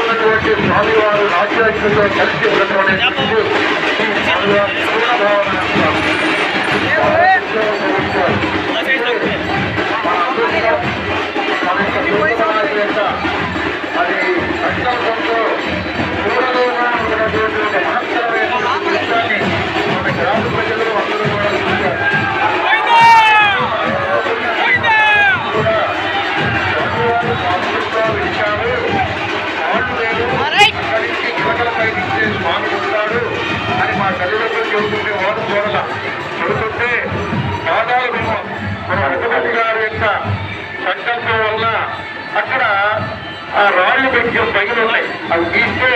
ఉన్నటువంటి స్వామివారు రాజ్యాంగంలో కలిసి ఉన్నటువంటి అనేటువంటిది స్వామివారి పూర్ణభావన మన ముఖ్యమంత్రి గారి యొక్క సంకల్పం వల్ల అక్కడ ఆ రాళ్ళు పెట్టి పైన ఉన్నాయి అవి తీస్తే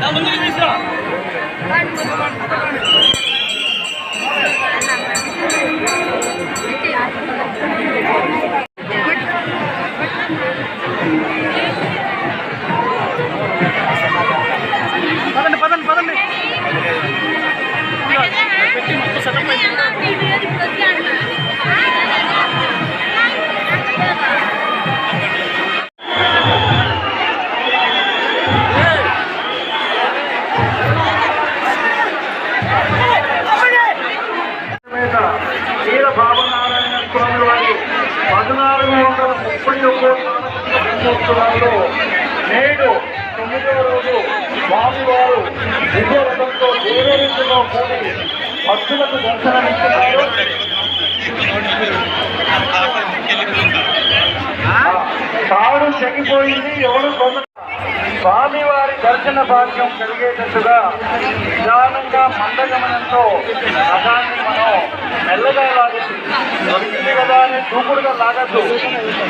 না దేవేరిందులో కూడి భక్తులకు దర్శనమిస్తున్నారు కారు చెగిపోయింది ఎవరు కొంత స్వామివారి దర్శన భాగ్యం కలిగేటట్టుగా నిదానంగా మందగమనంతో రథాన్ని మనం మెల్లగా లాగద్దు దొరికింది కదా అని దూకుడుగా లాగద్దు.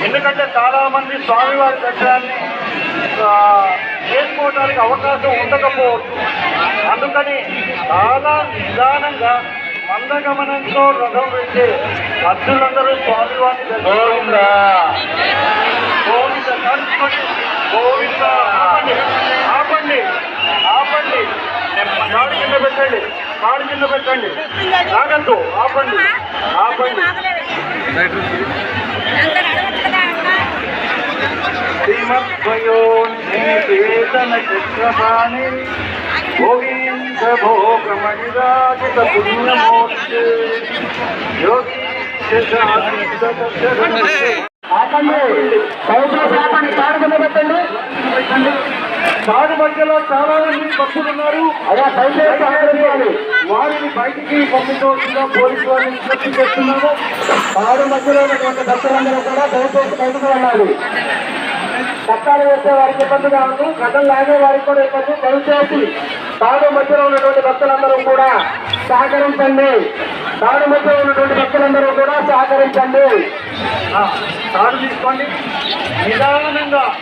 ఎందుకంటే చాలా మంది స్వామివారి దర్శనాన్ని చేసుకోవడానికి అవకాశం ఉండకపోవచ్చు. అందుకని చాలా నిదానంగా మందగమనంతో రథం వెళ్తే భక్తులందరూ స్వామివారిని గోవింద. ఆపండి ఆపండి కాడు కింద పెట్టండి కాడు కింద పెట్టండి. ఆగద్దు ఆపండి ఆపండి. శ్రీమద్వయో నివేదన చక్రపాణి గోవింద భోగమణిరాజిత పుణ్యమూర్తి యోగి కారు మధ్యలో చాలా మంది భక్తులు ఉన్నారు అలా దయచేసి ఆపండి వారిని బయటికి పంపించవలసిందిగా పోలీసు వారిని విజ్ఞప్తి చేస్తున్నాము కారు మధ్యలో ఉన్నటువంటి భక్తులందరూ కూడా దయచేసి బయటకు వెళ్ళాలి చట్టాలు వేసే వారికి ఇబ్బందిగా ఉంది గతం లాగే వారికి కూడా ఇబ్బంది దయచేసి తాడు మధ్యలో ఉన్నటువంటి భక్తులందరూ కూడా సహకరించండి. తాడు మధ్యలో ఉన్నటువంటి భక్తులందరూ కూడా సహకరించండి. తాడు తీసుకోండి. నిదానంగా.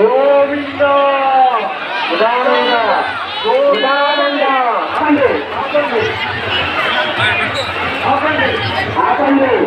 గోవింద. నిదానంగా. నిదానంగా ఆపండి. ఆపండి. ఆపండి.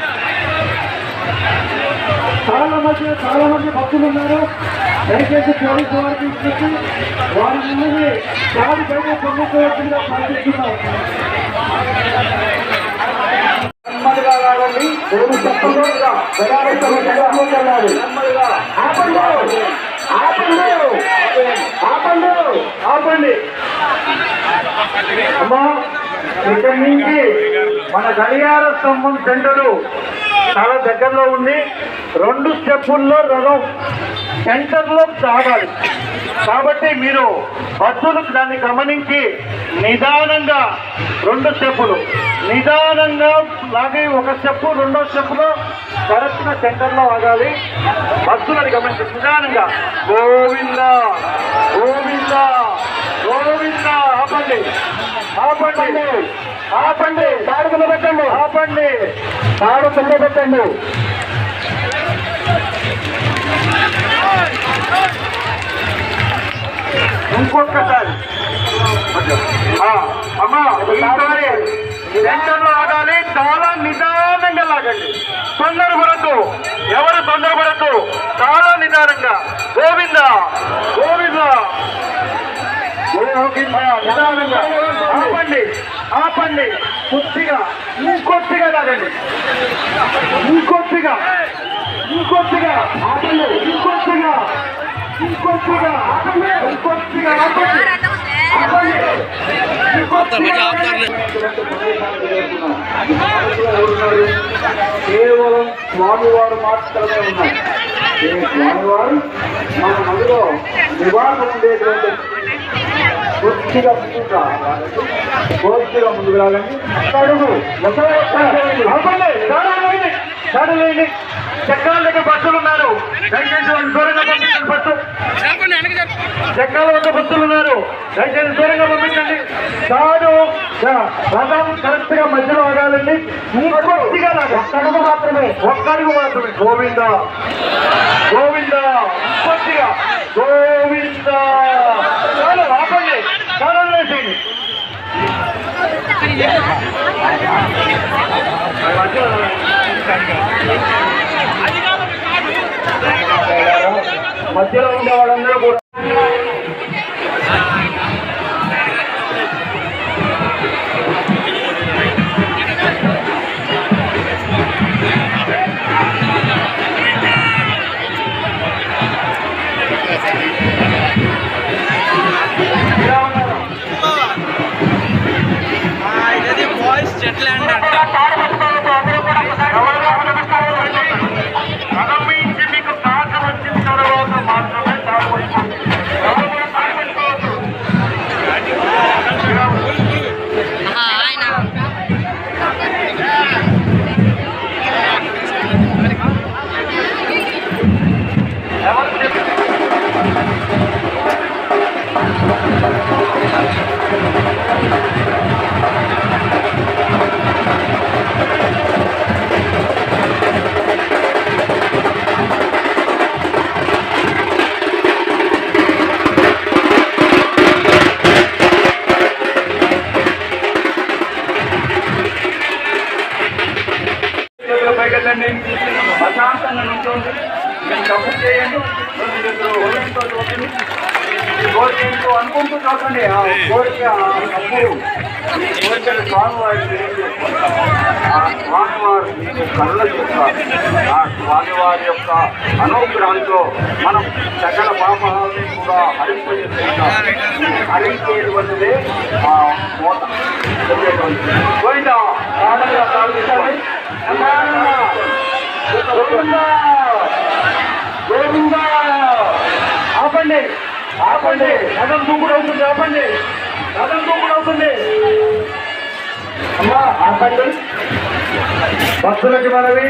చాలా మంది చాలా మంది భక్తులు ఉన్నారు. దయచేసి పోలీసు వారికి ఇచ్చి వారి ముందు చాలు బయట పొందుకోవాల్సిందిగా ప్రార్థిస్తున్నాం. వెళ్ళాలి ఆపండి. ఆపండి. ఆపండి. ఆపండి. అమ్మా ఇక్కడి నుంచి మన గడియార స్తంభం సెంటరు చాలా దగ్గరలో ఉంది. రెండు స్టెప్పుల్లో రథం సెంటర్లో సాగాలి కాబట్టి మీరు బస్సులు దాన్ని గమనించి నిదానంగా రెండు స్టెప్పులు నిదానంగా లాగి ఒక స్టెప్పు రెండో స్టెప్పులో కరెక్ట్గా సెంటర్లో ఆగాలి. బస్సులను గమనించి నిదానంగా గోవింద గోవింద గోవింద ఆపండి ఆపండి. ఆపండి. తాడు కింద పెట్టండి ఆపండి. తాడు కింద పెట్టండి ఇంకొకసారి అమ్మా ఈసారి సెంటర్లో ఆగాలి. చాలా నిదానంగా లాగండి. తొందరపడద్దు. ఎవరు తొందరపడద్దు? చాలా నిదానంగా. గోవింద గోవింద. గోవింద నిదానంగా. ఆపండి. కొద్దిగా ఇంకొద్దిగా తాగండి. ఇంకొద్దిగా ఇంకొద్దిగా ఆపండి. ఇంకొద్దిగా ఇంకొద్దిగా ఆపండి. ఇంకొద్దిగా ఆపండి. కేవలం స్వామివారు మాత్రమే ఉన్నారు. స్వామివారు? మన మనలో నివారణ ఉండేటువంటి కొద్దిగా ముందుకు రావాలి. కొద్దిగా ముందుకు రాగండి అడుగు చాలండి చక్రాల దగ్గర బస్సులు ఉన్నారు. దయచేసి దూరంగా పంపించండి బస్సు చక్రాల వద్ద బస్సులు ఉన్నారు. దయచేసి దూరంగా పంపించండి. తాడు రథం కరెక్ట్గా మధ్యలో ఆగాలండి. ఇంకొద్దిగా ఒక్కడుగు మాత్రమే. ఒక్కడుగు మాత్రమే. గోవింద. గోవింద. ఇంకొద్దిగా గోవింద చాలు ఆపండి చాలా వేసేయండి మధ్యలో ఉండే వాళ్ళందరూ కూడా താരപക്ഷത്തെ బయటకండి ప్రశాంతంగా నుంచోండి. మీరు తప్పు చేయండి. రెండు చూడండి. అనుకుంటూ కాకండి. ఆ కోరిక ఆ కోరికలు స్వామివారికి ఆ స్వామివారి కళ్ళ చూస్తారు ఆ స్వామివారి యొక్క అనుగ్రహంతో మనం సకల పాపాలని కూడా హరింపజేసుకుంటాం హరించేటువంటిదే ఆ మోత పోయిందా? ఆనందంగా ప్రార్థించాలి ఆపండి ఆపండి రథం దూకుడు అవుతుంది ఆపండి రథం దూకుడు అవుతుంది అమ్మా ఆపండి భక్తులకి మనవి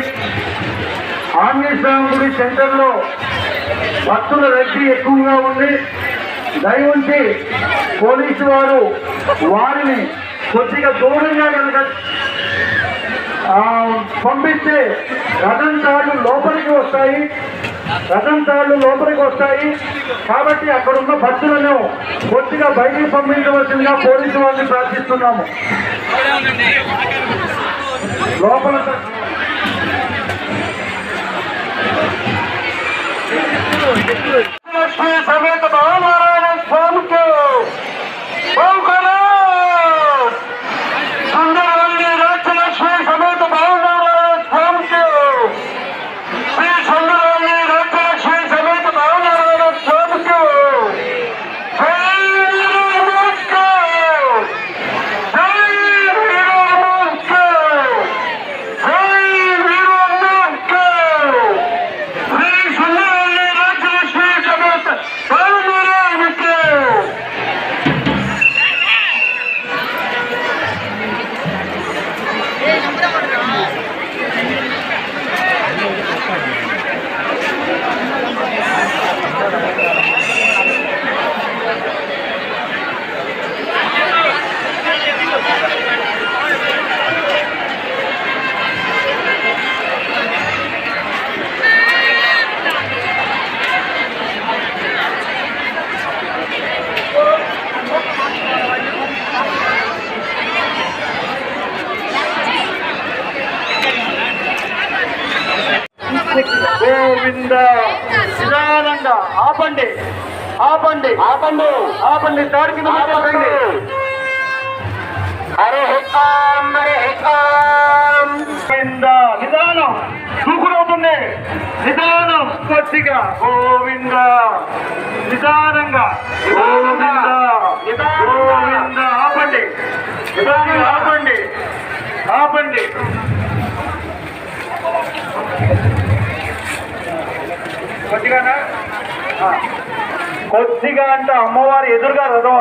ఆంజనేయ స్వామి గుడి సెంటర్లో భక్తుల రద్దీ ఎక్కువగా ఉంది దయ పోలీసు వారు వారిని కొద్దిగా దూరంగా కనుక పంపిస్తే రథం తాళ్ళు లోపలికి వస్తాయి. రథం తాళ్ళు లోపలికి వస్తాయి. కాబట్టి అక్కడ ఉన్న భక్తులను కొద్దిగా బయటికి పంపించవలసిందిగా పోలీసు వాళ్ళని ప్రార్థిస్తున్నాము. లోపల సమేత ఆపండి. ఆపండి. ఆపండి. ఆపండి. దాడి కింద హికాం హికాం గోవింద నిదానం. దూకుడవుతుంది. నిదానం కొద్దిగా గోవింద. నిదానంగా. గోవింద. గోవింద. ఆపండి. నిదానంగా ఆపండి. ఆపండి. కొద్దిగానా కొద్దిగా అంటే అమ్మవారి ఎదురుగా రథం